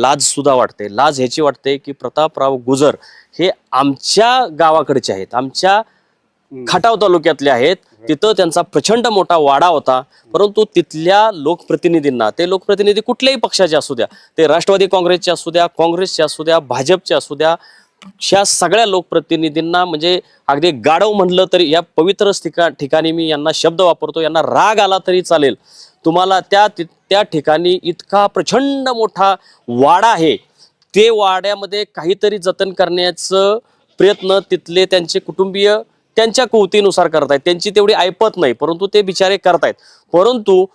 लाज सुद्धा वाटते. लाज ह्याची वाटते की प्रतापराव गुजर हे आमच्या गावाकडचे आहेत. आमच्या खटाव तालुक्यातले आहेत. तिथं त्यांचा प्रचंड मोठा वाडा होता. परंतु तिथल्या लोकप्रतिनिधींना ते लोकप्रतिनिधी कुठल्याही पक्षाचे असू द्या ते राष्ट्रवादी काँग्रेसचे असू द्या काँग्रेसचे असू द्या भाजपचे असू द्या ह्या सगळ्या लोकप्रतिनिधींना म्हणजे अगदी गाढव म्हणलं तरी या पवित्र ठिका ठिकाणी मी यांना शब्द वापरतो यांना राग आला तरी चालेल. तुम्हाला त्या ति- त्या ठिकाणी इतका प्रचंड मोठा वाडा आहे. ते वाड्यामध्ये काहीतरी जतन करण्याचं प्रयत्न तिथले त्यांचे कुटुंबीय त्यांच्या कुवतीनुसार करतायत. त्यांची तेवढी ऐपत नाही परंतु ते बिचारे करतायत. परंतु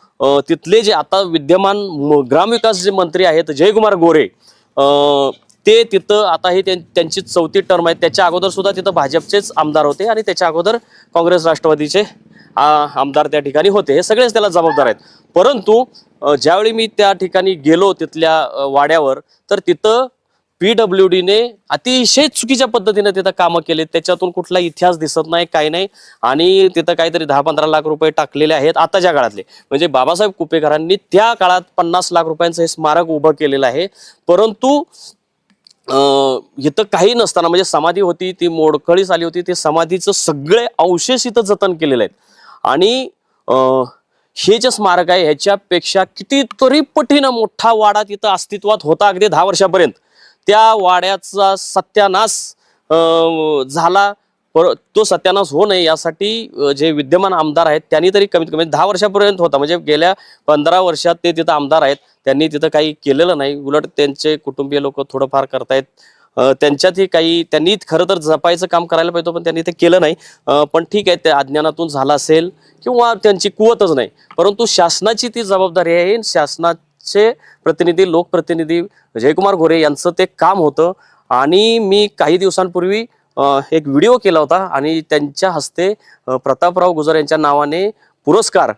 तिथले जे आता विद्यमान ग्रामविकास जे मंत्री आहेत जयकुमार गोरे ते तिथं आता हे त्यां- त्यांची चौथी टर्म आहे त्याच्या अगोदर सुद्धा तिथं भाजपचेच आमदार होते आणि त्याच्या अगोदर काँग्रेस राष्ट्रवादीचे आमदार त्या ठिकाणी होते. हे सगळेच त्याला जबाबदार आहेत. परंतु ज्यावेळी मी त्या ठिकाणी गेलो तिथल्या वाड्यावर तर तिथं पी डब्ल्यू डीने अतिशय चुकीच्या पद्धतीने तिथं कामं केले त्याच्यातून कुठला इतिहास दिसत नाही काही नाही. आणि तिथं काहीतरी दहा पंधरा लाख रुपये टाकलेले आहेत आताच्या काळातले. म्हणजे बाबासाहेब कुपेकरांनी त्या काळात पन्नास लाख रुपयांचं हे स्मारक उभं केलेलं आहे. परंतु इथं काही नसताना म्हणजे समाधी होती ती मोडकळीस आली होती ते समाधीचं सगळे अवशेष इथं जतन केलेले आहेत. आणि हे जे स्मारक आहे ह्याच्यापेक्षा कितीतरी पटीनं मोठा वाडा तिथं अस्तित्वात होता अगदी दहा वर्षापर्यंत. त्या वाड्याचा सत्यानाश झाला. पर तो सत्यानाश होऊ नये यासाठी जे विद्यमान आमदार आहेत त्यांनी तरी कमीत कमी दहा वर्षापर्यंत होता. म्हणजे गेल्या पंधरा वर्षात ते तिथं आमदार आहेत. त्यांनी तिथं काही केलेलं नाही. उलट त्यांचे कुटुंबीय लोक थोडंफार करतायत. त्यांच्यातही काही त्यांनी खरं तर जपायचं काम करायला पाहिजे पण त्यांनी ते केलं नाही. पण ठीक आहे त्या अज्ञानातून झालं असेल किंवा त्यांची कुवतच नाही. परंतु शासनाची ती जबाबदारी आहे शासनाचे प्रतिनिधी लोकप्रतिनिधी जयकुमार गोरे यांचं ते काम होतं. आणि मी काही दिवसांपूर्वी एक व्हिडिओ केला होता आणि त्यांच्या हस्ते प्रतापराव गुजर यांच्या नावाने पुरस्कार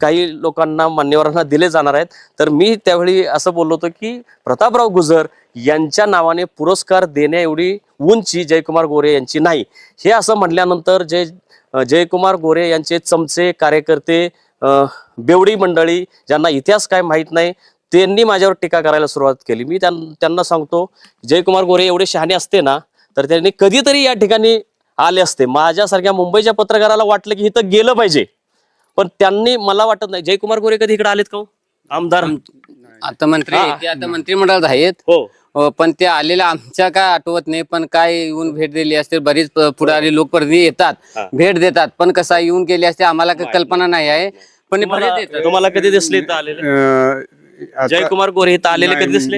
काही लोकांना मान्यवरांना दिले जाणार आहेत. तर मी त्यावेळी असं बोललो होतो की प्रतापराव गुजर यांच्या नावाने पुरस्कार देण्या एवढी उंची जयकुमार गोरे यांची नाही. हे असं म्हटल्यानंतर जय जयकुमार गोरे यांचे चमचे कार्यकर्ते बेवडी मंडळी ज्यांना इतिहास काय माहीत नाही त्यांनी माझ्यावर टीका करायला सुरुवात केली. मी त्यां- त्यांना सांगतो जयकुमार गोरे एवढे शहाणे असते ना तर त्यांनी कधीतरी या ठिकाणी आले असते. माझ्यासारख्या मुंबईच्या पत्रकाराला वाटलं की इथं गेलं पाहिजे. पण त्यांनी मला वाटत नाही. जयकुमार गोरे कधी इकडे आलेत का हो? आमदार. आता मंत्री. ते आता मंत्रिमंडळात आहेत. हो. अ, पण ते आलेल्या आमच्या काय आठवत नाही. पण काय येऊन भेट दिली असते. बरीच प- पुढारी लोकप्रतिनिधी येतात. भेट देतात. पण कसा येऊन गेले असते आम्हाला काही कल्पना नाही. आहे. पण तुम्हाला कधी दिसले इथं आलेले? अं, आता- जयकुमार गोरे इथं आलेले कधी दिसले?